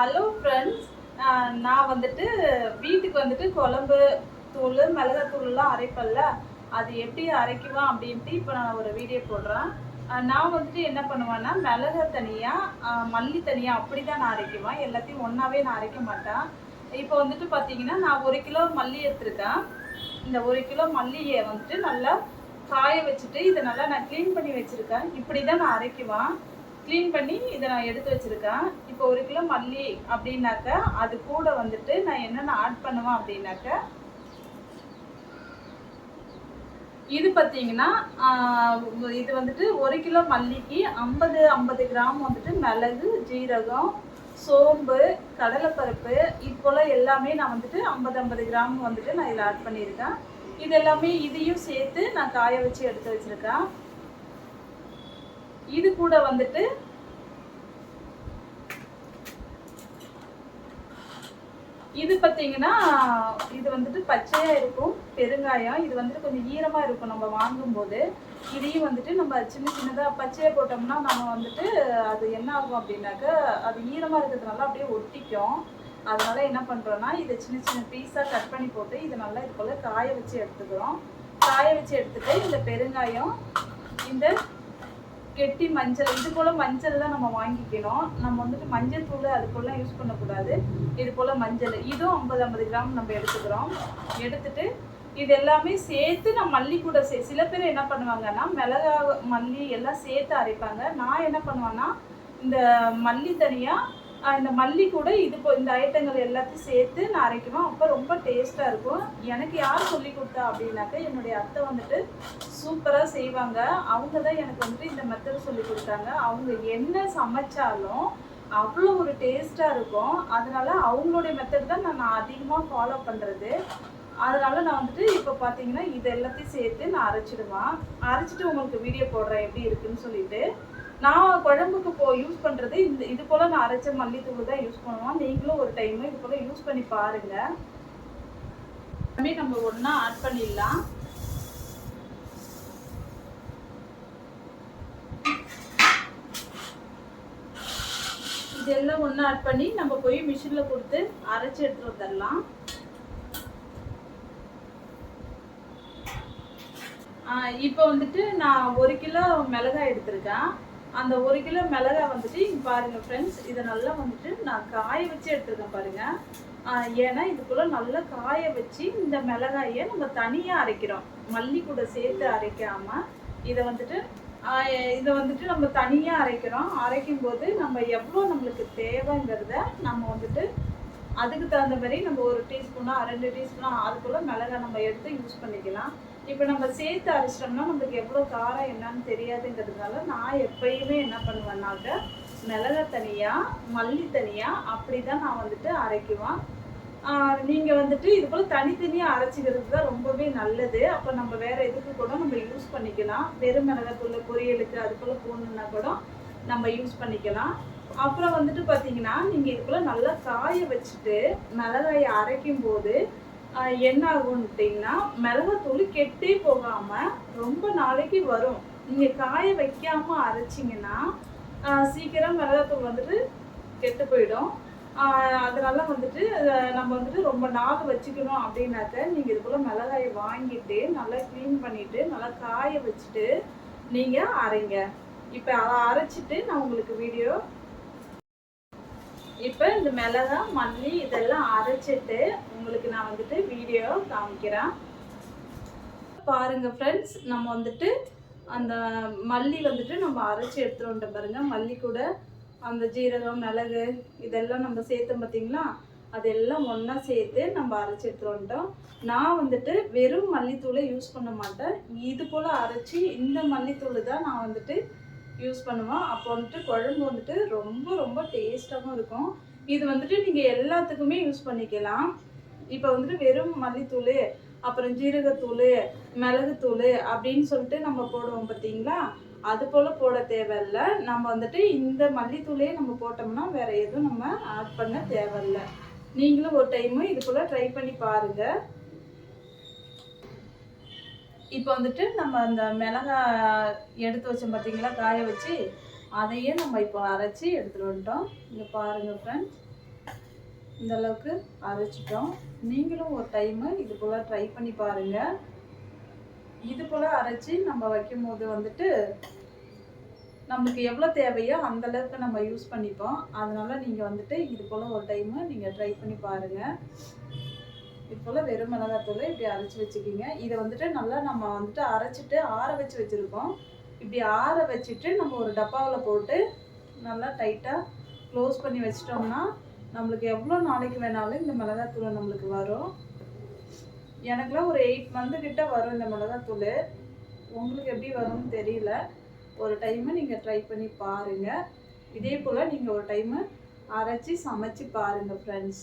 Hello friends நான் வந்துட்டு வீட்டுக்கு வந்துட்டு குழம்பு தூள் மிளகாத்தூள்லாம் அரைப்பல்ல. அது எப்படி அரைக்குவேன் அப்படின்ட்டு இப்போ நான் ஒரு வீடியோ போடுறேன். நான் வந்துட்டு என்ன பண்ணுவேன்னா மிளகா தனியாக மல்லி தனியாக அப்படி தான் நான் அரைக்குவேன். எல்லாத்தையும் ஒன்றாவே நான் அரைக்க மாட்டேன். இப்போ வந்துட்டு பார்த்தீங்கன்னா நான் ஒரு கிலோ மல்லி எடுத்துருக்கேன். இந்த ஒரு கிலோ மல்லியை வந்துட்டு நல்லா காய வச்சுட்டு இதை நல்லா நான் க்ளீன் பண்ணி வச்சுருக்கேன். இப்படி தான் நான் அரைக்குவேன். க்ளீன் பண்ணி இதை நான் எடுத்து வச்சுருக்கேன். இப்போ ஒரு கிலோ மல்லி அப்படின்னாக்க அது கூட வந்துட்டு நான் என்னென்ன ஆட் பண்ணுவேன் அப்படின்னாக்க இது பார்த்தீங்கன்னா இது வந்துட்டு ஒரு கிலோ மல்லிக்கு ஐம்பது ஐம்பது கிராம் வந்துட்டு மிளகு ஜீரகம் சோம்பு கடலைப்பருப்பு இப்போல எல்லாமே நான் வந்துட்டு ஐம்பது ஐம்பது கிராம் வந்துட்டு நான் இதில் ஆட் பண்ணியிருக்கேன். இது எல்லாமே இதையும் சேர்த்து நான் காய வச்சு எடுத்து வச்சிருக்கேன். இது கூட வந்துட்டு இது பார்த்தீங்கன்னா இது வந்துட்டு பச்சையாக இருக்கும் பெருங்காயம். இது வந்துட்டு கொஞ்சம் ஈரமாக இருக்கும் நம்ம வாங்கும்போது. இதையும் வந்துட்டு நம்ம சின்ன சின்னதாக பச்சையாக போட்டோம்னா நம்ம வந்துட்டு அது என்ன ஆகும் அப்படின்னாக்க அது ஈரமாக இருக்கிறதுனால அப்படியே ஒட்டிக்கும். அதனால என்ன பண்ணுறோன்னா இதை சின்ன சின்ன பீஸாக கட் பண்ணி போட்டு இதை நல்லா இது போல் காய வச்சு எடுத்துக்கிறோம். காய வச்சு எடுத்துட்டு இந்த பெருங்காயம் இந்த கெட்டி மஞ்சள் இது போல் மஞ்சள் தான் நம்ம வாங்கிக்கணும். நம்ம வந்துட்டு மஞ்சள் தூள் அது போலாம் யூஸ் பண்ணக்கூடாது. இது போல் மஞ்சள் இதுவும் ஐம்பது ஐம்பது கிராம் நம்ம எடுத்துக்கிறோம். எடுத்துட்டு இது எல்லாமே சேர்த்து நான் மல்லி கூட சே சில பேர் என்ன பண்ணுவாங்கன்னா மிளகா மல்லி எல்லாம் சேர்த்து அரைப்பாங்க. நான் என்ன பண்ணுவேன்னா இந்த மல்லி தனியாக இந்த மல்லி கூட இது இந்த ஐட்டங்கள் எல்லாத்தையும் சேர்த்து நான் அரைக்குவேன் அப்போ ரொம்ப டேஸ்ட்டாக இருக்கும். எனக்கு யார் சொல்லி கொடுத்தா அப்படின்னாக்க என்னுடைய அத்தை வந்துட்டு சூப்பராக செய்வாங்க. அவங்க தான் எனக்கு வந்துட்டு இந்த மெத்தட் சொல்லி கொடுத்தாங்க. அவங்க என்ன சமைச்சாலும் அவ்வளோ ஒரு டேஸ்ட்டாக இருக்கும். அதனால அவங்களுடைய மெத்தட் தான் நான் அதிகமாக ஃபாலோ பண்ணுறது அதனால நான் வந்துட்டு இப்போ பார்த்தீங்கன்னா இது எல்லாத்தையும் சேர்த்து நான் அரைச்சிடுவேன். அரைச்சிட்டு உங்களுக்கு வீடியோ போடுறேன் எப்படி இருக்குன்னு சொல்லிட்டு. நான் குழம்புக்கு போ யூஸ் பண்ணுறது இந்த இது போல் நான் அரைச்ச மல்லித்தூள் தான் யூஸ் பண்ணுவோம் நீங்களும் ஒரு டைம் இது போல் யூஸ் பண்ணி பாருங்க. எல்லாமே நம்ம ஒன்றா ஆட் பண்ணிடலாம். இதெல்லாம் ஒன்றா ஆட் பண்ணி நம்ம போய் மிஷினில் கொடுத்து அரைச்சி எடுத்துட்டு வந்துடலாம். இப்போ வந்துட்டு நான் ஒரு கிலோ மிளகாய் எடுத்திருக்கேன். அந்த ஒரு கிலோ மிளகா வந்துட்டு இங்க பாருங்க ஃப்ரெண்ட்ஸ் இதை நல்லா வந்துட்டு நான் காய வச்சு எடுத்துருக்கேன் பாருங்க. ஏன்னா இதுக்குள்ள நல்லா காய வச்சு இந்த மிளகாயை நம்ம தனியாக அரைக்கிறோம். மல்லி கூட சேர்த்து அரைக்காம இதை வந்துட்டு இதை வந்துட்டு நம்ம தனியாக அரைக்கிறோம். அரைக்கும் போது நம்ம எவ்வளோ நம்மளுக்கு தேவைங்கிறத நம்ம வந்துட்டு அதுக்கு தகுந்த மாதிரி நம்ம ஒரு டீஸ்பூனா ரெண்டு டீஸ்பூனா அதுக்குள்ள மிளகாய் நம்ம எடுத்து யூஸ் பண்ணிக்கலாம். இப்போ நம்ம சேர்த்து அரைச்சிட்டோம்னா நம்மளுக்கு எவ்வளோ காரம் என்னன்னு தெரியாதுங்கிறதுனால நான் எப்பயுமே என்ன பண்ணுவேன்னாக்க மிளகா தனியாக மல்லி தனியாக அப்படி தான் நான் வந்துட்டு அரைக்குவேன். நீங்கள் வந்துட்டு இது போல் தனித்தனியாக அரைச்சிக்கிறது தான் ரொம்பவே நல்லது. அப்போ நம்ம வேறு எதுக்கு கூட நம்ம யூஸ் பண்ணிக்கலாம். வெறும் மிளகாத்தூள் பொரியலுக்கு அது போல் போடணுன்னா கூட நம்ம யூஸ் பண்ணிக்கலாம். அப்புறம் வந்துட்டு பார்த்தீங்கன்னா நீங்கள் இது போல் நல்லா காய வச்சுட்டு மிளகாயை அரைக்கும் போது என்ன ஆகும்ட்டீங்கன்னா மிளகாத்தூள் கெட்டே போகாமல் ரொம்ப நாளைக்கு வரும். நீங்கள் காய வைக்காம அரைச்சிங்கன்னா சீக்கிரம் மிளகாத்தூள் வந்துட்டு கெட்டு போயிடும். அதனால வந்துட்டு நம்ம வந்துட்டு ரொம்ப நாள் வச்சுக்கணும் அப்படின்னாக்க நீங்கள் இது போல் மிளகாயை வாங்கிட்டு நல்லா க்ளீன் பண்ணிட்டு நல்லா காய வச்சுட்டு நீங்கள் அரைங்க. இப்போ அதை அரைச்சிட்டு நான் உங்களுக்கு வீடியோ இப்போ இந்த மிளகா மல்லி இதெல்லாம் அரைச்சிட்டு உங்களுக்கு நான் வந்துட்டு வீடியோ காமிக்கிறேன். பாருங்க ஃப்ரெண்ட்ஸ் நம்ம வந்துட்டு அந்த மல்லி வந்துட்டு நம்ம அரைச்சி எடுத்துகிட்டு வந்துட்டோம் பாருங்க. மல்லி கூட அந்த ஜீரகம் மிளகு இதெல்லாம் நம்ம சேர்த்தோம் பார்த்தீங்களா அதெல்லாம் ஒன்றா சேர்த்து நம்ம அரைச்சி எடுத்துகிட்டு வந்துட்டோம். நான் வந்துட்டு வெறும் மல்லித்தூளை யூஸ் பண்ண மாட்டேன். இது போல் அரைச்சி இந்த மல்லித்தூள் தான் நான் வந்துட்டு யூஸ் பண்ணுவோம். அப்போ வந்துட்டு குழம்பு வந்துட்டு ரொம்ப ரொம்ப டேஸ்ட்டாகவும் இருக்கும். இது வந்துட்டு நீங்கள் எல்லாத்துக்குமே யூஸ் பண்ணிக்கலாம். இப்போ வந்துட்டு வெறும் மல்லித்தூள் அப்புறம் ஜீரகத்தூள் மிளகுத்தூள் அப்படின்னு சொல்லிட்டு நம்ம போடுவோம் பார்த்தீங்களா அது போல் போட தேவையில்ல. நம்ம வந்துட்டு இந்த மல்லித்தூளையே நம்ம போட்டோம்னா வேறு எதுவும் நம்ம ஆட் பண்ண தேவையில்லை. நீங்களும் ஒரு டைமு இது போல் ட்ரை பண்ணி பாருங்கள் இப்போ வந்துட்டு நம்ம அந்த மிளகாய் எடுத்து வச்சோம் பார்த்தீங்களா காய வச்சு அதையே நம்ம இப்போ அரைச்சி எடுத்துகிட்டு வந்துட்டோம். இங்கே பாருங்கள் ஃப்ரெண்ட்ஸ் இந்தளவுக்கு அரைச்சிட்டோம். நீங்களும் ஒரு டைமு இது போல் ட்ரை பண்ணி பாருங்கள் இது போல் அரைச்சி நம்ம வைக்கும் போது வந்துட்டு நம்மளுக்கு எவ்வளோ தேவையோ அந்த அளவுக்கு நம்ம யூஸ் பண்ணிப்போம். அதனால் நீங்கள் வந்துட்டு இது போல் ஒரு டைமு நீங்கள் ட்ரை பண்ணி பாருங்கள் இது போல் வெறும் மிளகாத்தூள் இப்படி அரைச்சி வச்சுக்கிங்க. இதை வந்துட்டு நல்லா நம்ம வந்துட்டு அரைச்சிட்டு ஆற வச்சு வச்சுருக்கோம். இப்படி ஆற வச்சுட்டு நம்ம ஒரு டப்பாவில் போட்டு நல்லா டைட்டாக க்ளோஸ் பண்ணி வச்சிட்டோம்னா நம்மளுக்கு எவ்வளோ நாளைக்கு வேணாலும் இந்த மிளகாத்தூள் நம்மளுக்கு வரும். எனக்குலாம் ஒரு எயிட் மந்த்து கிட்ட வரும் இந்த மிளகாத்தூள். உங்களுக்கு எப்படி வரும்னு தெரியல. ஒரு டைமு நீங்கள் ட்ரை பண்ணி பாருங்கள் இதே போல் நீங்கள் ஒரு டைமு அரைச்சி சமைச்சு பாருங்கள் friends